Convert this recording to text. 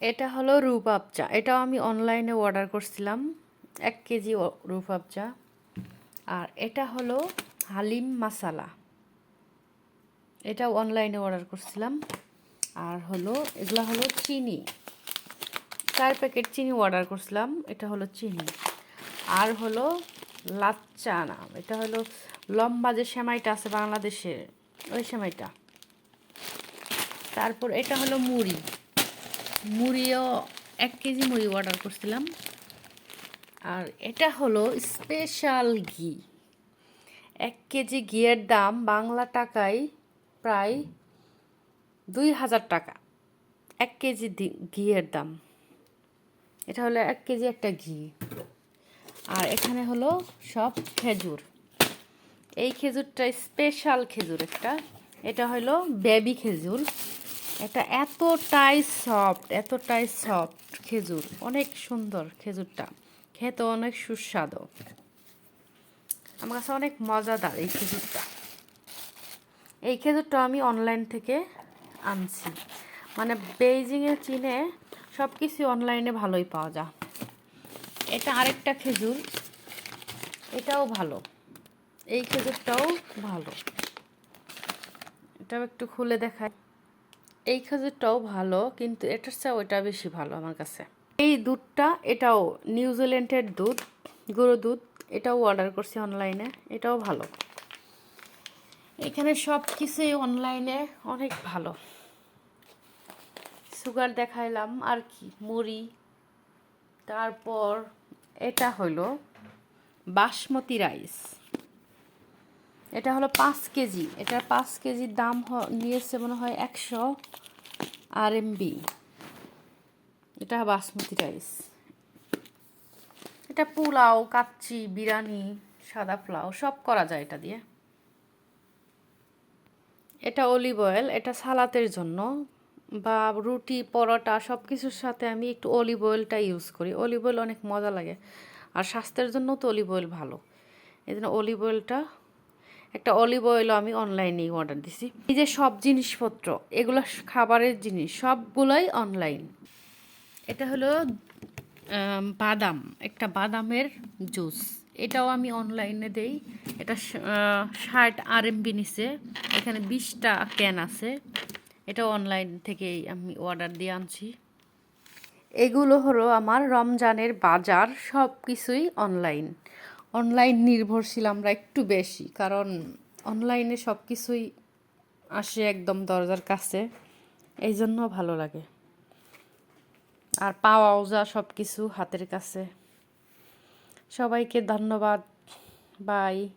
এটা হলো রূপাপ চা। এটাও আমি অনলাইনে অর্ডার করছিলাম, এক কেজি রূপাপ চা। আর এটা হলো হালিম মাসালা। এটাও অনলাইনে অর্ডার করছিলাম। আর হলো, এগুলা হলো চিনি। চার প্যাকেট চিনি অর্ডার করছিলাম, এটা হলো চিনি। আর হলো লাচ্চা নাম এটা হলো লম্বা যে সেমাইটা আছে বাংলাদেশের, ওই সেমাইটা। তারপর এটা হলো মুড়ি। মুড়িও, এক কেজি মুড়ি অর্ডার করছিলাম। আর এটা হলো স্পেশাল ঘি। এক কেজি ঘিয়ের দাম বাংলা টাকায় প্রায় দুই হাজার টাকা। এক কেজি ঘিয়ের দাম। এটা হলো এক কেজি একটা ঘি। আর এখানে হলো সব খেজুর। এই খেজুরটা স্পেশাল খেজুর একটা। এটা হলো বেবি খেজুর। এটা এতটাই সফট এতটাই সফট খেজুর। অনেক সুন্দর খেজুরটা। খেতে অনেক সুস্বাদু। আমার কাছে অনেক মজাদার এই খেজুরটা। এই খেজুরটা আমি অনলাইন থেকে আনছি। মানে বেইজিংয়ে চীনে সব কিছু অনলাইনে ভালোই পাওয়া যায়। এটা আরেকটা খেজুর। এটাও ভালো। এই খেজুরটাও ভালো। এটাও একটু খুলে দেখায় এই খেজুরটাও ভালো, কিন্তু এটার চেয়ে ওইটা বেশি ভালো আমার কাছে। এই দুধটা, এটাও নিউজিল্যান্ডের দুধ গরু দুধ, এটাও অর্ডার করছি অনলাইনে এটাও ভালো। এখানে সব কিছুই অনলাইনে অনেক ভালো। সুগার দেখাইলাম, আর কি, মুড়ি, তারপর এটা হলো বাসমতি রাইস এটা হলো পাঁচ কেজি। এটা পাঁচ কেজির দাম নিয়েছে মনে হয় একশো আর এমবি এটা বাসমতি রাইস। এটা পোলাও, কাচ্চি, বিরিয়ানি, সাদা পোলাও, সব করা যায় এটা দিয়ে। এটা অলিভ অয়েল, এটা সালাতের জন্য বা রুটি, পরোটা সব কিছুর সাথে আমি একটু অলিভ অয়েলটা ইউজ করি। অলিভ অয়েল অনেক মজা লাগে। আর স্বাস্থ্যের জন্য তো অলিভ অয়েল ভালো। এই জন্য অলিভ অয়েলটা একটা অলিভ অয়েলও আমি অনলাইনেই অর্ডার দিছি। এই যে সব জিনিসপত্র, এগুলো খাবারের জিনিস, সবগুলোই অনলাইন এটা হলো বাদাম, একটা বাদামের জুস এটাও আমি অনলাইনে দেই। এটা ষাট আর এমবি নিছে। এখানে বিশটা ক্যান আছে। এটাও অনলাইন থেকেই আমি অর্ডার দিয়ে আনছি। এগুলো হলো আমার রমজানের বাজার সব কিছুই অনলাইন অনলাইন নির্ভরশীল আমরা একটু বেশি, কারণ অনলাইনে সব কিছুই আসে একদম দরজার কাছে এই জন্য ভালো লাগে। আর পাওয়াও যা সব কিছু হাতের কাছে। সবাইকে ধন্যবাদ বাই